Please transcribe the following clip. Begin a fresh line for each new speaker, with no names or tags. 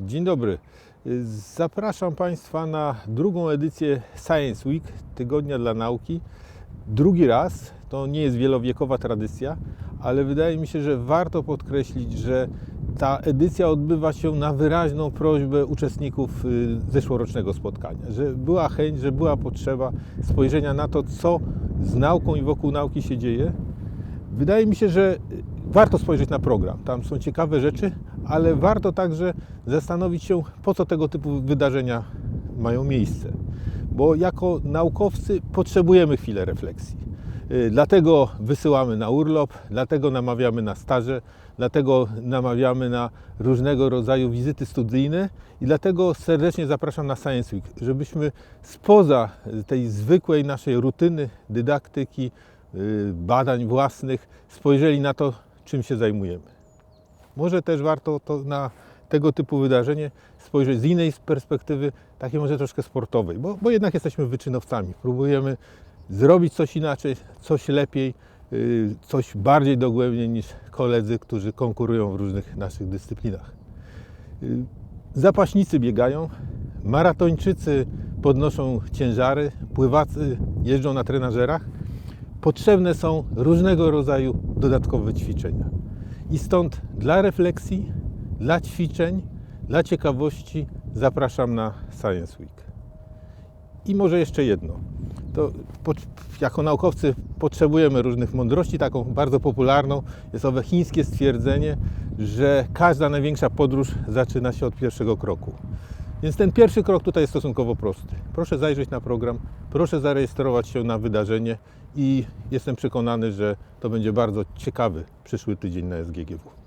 Dzień dobry. Zapraszam Państwa na drugą edycję Science Week, Tygodnia dla Nauki. Drugi raz, to nie jest wielowiekowa tradycja, ale wydaje mi się, że warto podkreślić, że ta edycja odbywa się na wyraźną prośbę uczestników y, zeszłorocznego spotkania, że była chęć, że była potrzeba spojrzenia na to, co z nauką i wokół nauki się dzieje. Wydaje mi się, że warto spojrzeć na program. Tam są ciekawe rzeczy, ale warto także zastanowić się, po co tego typu wydarzenia mają miejsce. Bo jako naukowcy potrzebujemy chwilę refleksji. Y, Dlatego wysyłamy na urlop, dlatego namawiamy na staże, dlatego namawiamy na różnego rodzaju wizyty studyjne i dlatego serdecznie zapraszam na Science Week, żebyśmy spoza tej zwykłej naszej rutyny, dydaktyki, y, badań własnych spojrzeli na to, czym się zajmujemy. Może też warto to na tego typu wydarzenie spojrzeć z innej perspektywy, takiej może troszkę sportowej, bo, bo jednak jesteśmy wyczynowcami. Próbujemy zrobić coś inaczej, coś lepiej, yy, coś bardziej dogłębnie niż koledzy, którzy konkurują w różnych naszych dyscyplinach. Yy, Zapaśnicy biegają, maratończycy podnoszą ciężary, pływacy jeżdżą na trenażerach. Potrzebne są różnego rodzaju dodatkowe ćwiczenia. I stąd dla refleksji, dla ćwiczeń, dla ciekawości zapraszam na Science Week. I może jeszcze jedno. To jako naukowcy potrzebujemy różnych mądrości. Taką bardzo popularną jest owe chińskie stwierdzenie, że każda największa podróż zaczyna się od pierwszego kroku. Więc ten pierwszy krok tutaj jest stosunkowo prosty. Proszę zajrzeć na program, proszę zarejestrować się na wydarzenie i jestem przekonany, że to będzie bardzo ciekawy przyszły tydzień na SGGW.